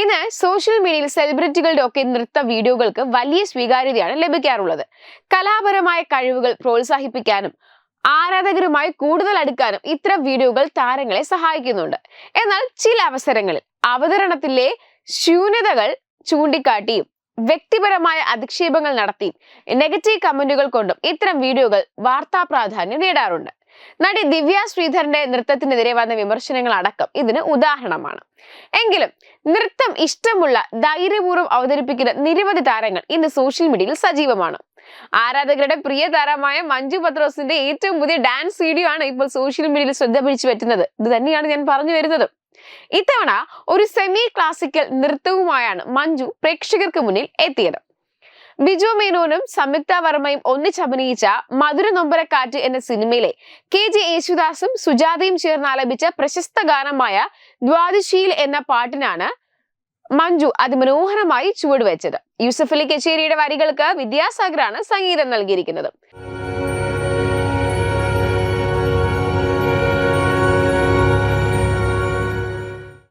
ഇന്ന് സോഷ്യൽ മീഡിയയിൽ സെലിബ്രിറ്റികളുടെ ഒക്കെ നൃത്ത വീഡിയോകൾക്ക് വലിയ സ്വീകാര്യതയാണ് ലഭിക്കാറുള്ളത്. കലാപരമായ കഴിവുകൾ പ്രോത്സാഹിപ്പിക്കാനും ആരാധകരുമായി കൂടുതൽ അടുക്കാനും ഇത്തരം വീഡിയോകൾ താരങ്ങളെ സഹായിക്കുന്നുണ്ട്. എന്നാൽ ചില അവസരങ്ങളിൽ അവതരണത്തിലെ ശൂന്യതകൾ ചൂണ്ടിക്കാട്ടിയും വ്യക്തിപരമായ അധിക്ഷേപങ്ങൾ നടത്തിയും നെഗറ്റീവ് കമന്റുകൾ കൊണ്ടും ഇത്തരം വീഡിയോകൾ വാർത്താ പ്രാധാന്യം നേടാറുണ്ട്. നടി ദിവ്യ ശ്രീധരന്റെ നൃത്തത്തിനെതിരെ വന്ന വിമർശനങ്ങൾ അടക്കം ഇതിന് ഉദാഹരണമാണ്. എങ്കിലും നൃത്തം ഇഷ്ടമുള്ള ധൈര്യപൂർവം അവതരിപ്പിക്കുന്ന നിരവധി താരങ്ങൾ ഇന്ന് സോഷ്യൽ മീഡിയയിൽ സജീവമാണ്. ആരാധകരുടെ പ്രിയ താരമായ മഞ്ജു പത്രോസിന്റെ ഏറ്റവും പുതിയ ഡാൻസ് വീഡിയോ ആണ് ഇപ്പോൾ സോഷ്യൽ മീഡിയയിൽ ശ്രദ്ധ പിടിച്ചു പറ്റുന്നത്. ഇത് തന്നെയാണ് ഞാൻ പറഞ്ഞു വരുന്നത്. ഇത്തവണ ഒരു സെമി ക്ലാസിക്കൽ നൃത്തവുമായാണ് മഞ്ജു പ്രേക്ഷകർക്ക് മുന്നിൽ എത്തിയത്. ബിജു മേനോനും സംയുക്ത വർമ്മയും ഒന്നിച്ചഭിനയിച്ച മധുര നൊമ്പരക്കാറ്റ് എന്ന സിനിമയിലെ കെ ജെ യേശുദാസും സുജാതയും ചേർന്ന് ആലപിച്ച പ്രശസ്ത ഗാനമായ ദ്വാദശിയിൽ എന്ന പാട്ടിനാണ് മഞ്ജു അതിമനോഹരമായി ചുവടുവെച്ചത്. യൂസഫ് അലി കച്ചേരിയുടെ വരികൾക്ക് വിദ്യാസാഗറാണ് സംഗീതം നൽകിയിരിക്കുന്നത്.